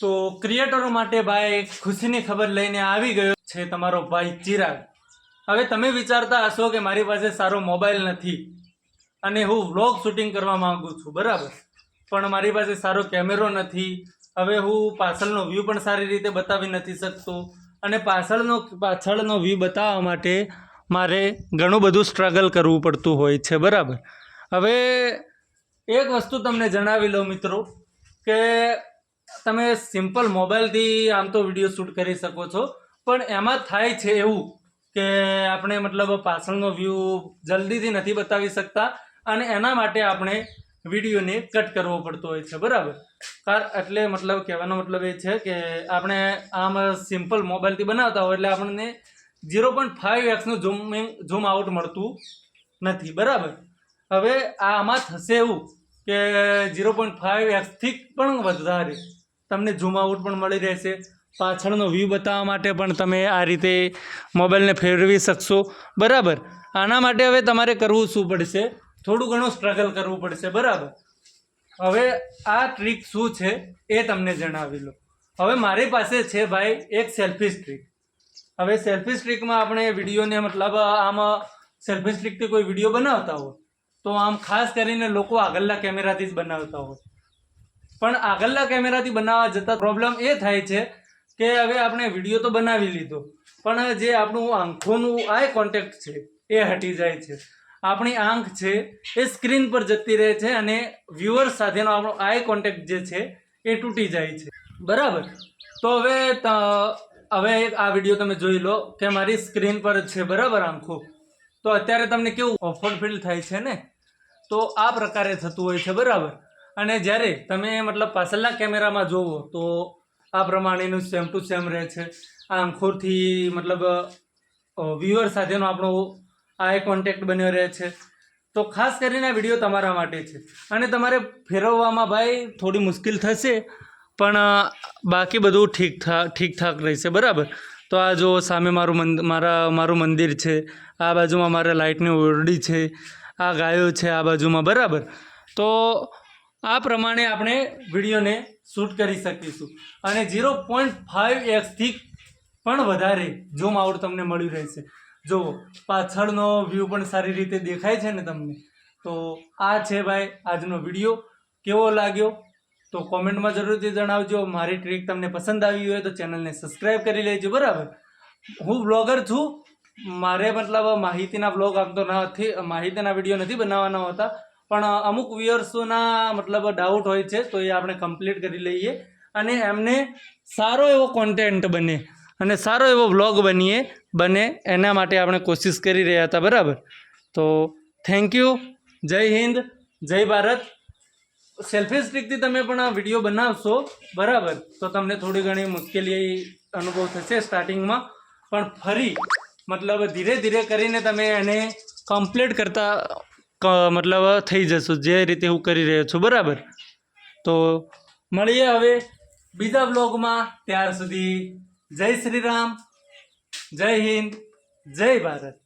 તો ક્રિએટરો માટે ભાઈ ખુશીની ખબર લઈને આવી ગયો છે તમારો ભાઈ ચિરાગ. હવે તમે વિચારતા હશો કે મારી પાસે સારો મોબાઈલ નથી અને હું વ્લોગ શૂટિંગ કરવા માગું છું, બરાબર? પણ મારી પાસે સારો કેમેરો નથી. હવે હું પાછળનો વ્યૂ પણ સારી રીતે બતાવી નથી શકતો અને પાછળનો પાછળનો વ્યૂ બતાવવા માટે મારે ઘણું બધું સ્ટ્રગલ કરવું પડતું હોય છે, બરાબર? હવે એક વસ્તુ તમને જણાવી લઉં મિત્રો, કે તમે સિમ્પલ મોબાઈલથી આમ તો વીડિયો શૂટ કરી શકો છો. પણ એમાં થાય છે એવું કે આપણે મતલબ પાછળનો વ્યૂ જલ્દીથી નથી બતાવી શકતા અને એના માટે આપણે વિડીયોને કટ કરવો પડતો હોય છે, બરાબર? કાર એટલે મતલબ કહેવાનો મતલબ એ છે કે આપણે આમ સિમ્પલ મોબાઈલથી બનાવતા હોય એટલે આપણને ઝીરો પોઈન્ટ ફાઇવ એક્સનું ઝૂમિંગ ઝૂમ આઉટ મળતું નથી, બરાબર? હવે આમાં થશે એવું કે ઝીરો પોઈન્ટ ફાઇવ એક્સથી પણ વધારે. તમને ઝૂમ આઉટ પણ મળી રહેશે. પાછળનો વ્યૂ બતાવવા માટે પણ તમે આ રીતે મોબાઈલને ફેરવી શકશો. બરાબર? આના માટે હવે તમારે કરવું શું પડશે? થોડું ઘણું સ્ટ્રગલ કરવું પડશે. બરાબર? હવે આ ટ્રીક શું છે એ તમને જણાવી લો. હવે મારી પાસે છે ભાઈ એક સેલ્ફી સ્ટ્રીક હવે સેલ્ફી સ્ટ્રીકમાં આપણે વિડીયોને મતલબ આમ સેલ્ફી સ્ટ્રીકથી કોઈ વીડિયો બનાવતા હોય, તો આમ ખાસ કરીને લોકો આગળના કેમેરાથી જ બનાવતા હોય. પણ આગળના કેમેરાથી બનાવવા જતાં પ્રોબ્લેમ એ થાય છે કે હવે આપણે વીડિયો તો બનાવી લીધો, પણ જે આપણું આંખોનું આઈ કોન્ટેક્ટ છે એ હટી જાય છે. આપણી આંખ છે એ સ્ક્રીન પર જતી રહે છે અને વ્યુઅર સાથેનો આપણો આઈ કોન્ટેક્ટ જે છે એ તૂટી જાય છે. બરાબર? તો હવે હવે આ વીડિયો તમે જોઈ લો કે મારી સ્ક્રીન પર છે બરાબર આંખો. તો અત્યારે તમને કેવું ઓફર ફીલ થાય છે ને? તો આ પ્રકારે થતું હોય છે બરાબર? અને જ્યારે તમે મતલબ પાછળના કેમેરામાં જોવો તો આ પ્રમાણેનું સેમ ટુ સેમ રહે છે. આંખોથી મતલબ વ્યુઅર સાથેનો આપણો આઈ કોન્ટેક્ટ બન્યો રહે છે. તો ખાસ કરીને આ વીડિયો તમારા માટે છે. અને તમારે ફેરવવામાં ભાઈ થોડી મુશ્કેલ થશે, પણ બાકી બધું ઠીક ઠાક ઠીક ઠાક રહેશે, બરાબર? તો આ જો સામે મારું મંદ, મારા, મારું મંદિર છે, આ બાજુમાં મારા લાઇટની ઓરડી છે, આ ગાયો છે આ બાજુમાં, બરાબર? તો આ પ્રમાણે આપણે વિડીયોને શૂટ કરી શકીશું. અને ઝીરો પોઈન્ટ ફાઇવ એક્સથી પણ વધારે ઝૂમ આઉટ તમને મળ્યું રહેશે. જો પાછળનો વ્યૂ પણ સારી રીતે દેખાય છે ને તમને, તો આ છે ભાઈ આજનો વીડિયો. કેવો લાગ્યો? તો કોમેન્ટમાં જરૂરથી જણાવજો. મારી ટ્રીક તમને પસંદ આવી હોય તો ચેનલને સબસ્ક્રાઈબ કરી લેજો, બરાબર? હું બ્લોગર છું. મારે મતલબ માહિતીના બ્લોગ આપતો નથી માહિતીના વીડિયો નથી બનાવવાના હોતા. પણ અમુક વ્યુઅર્સોના મતલબ ડાઉટ હોય છે, તો એ આપણે કમ્પ્લીટ કરી લઈએ. અને એમને સારો એવો કોન્ટેન્ટ બને અને સારો એવો વ્લોગ બનીએ, બને એના માટે આપણે કોશિશ કરી રહ્યા હતા, બરાબર? તો થેન્ક યુ જય હિન્દ, જય ભારત. સેલ્ફી સ્ટિકથી તમે પણ આ વીડિયો બનાવશો, બરાબર? તો તમને થોડી ઘણી મુશ્કેલી અનુભવ થશે સ્ટાર્ટિંગમાં પણ ફરી, મતલબ ધીરે ધીરે કરીને તમે એને કમ્પ્લીટ કરતા મતલબ થઈ જશો, જે રીતે હું કરી રહ્યો છું, બરાબર? તો મળીએ હવે બીજા બ્લોગમાં ત્યાર સુધી જય શ્રી રામ, જય હિન્દ, જય ભારત.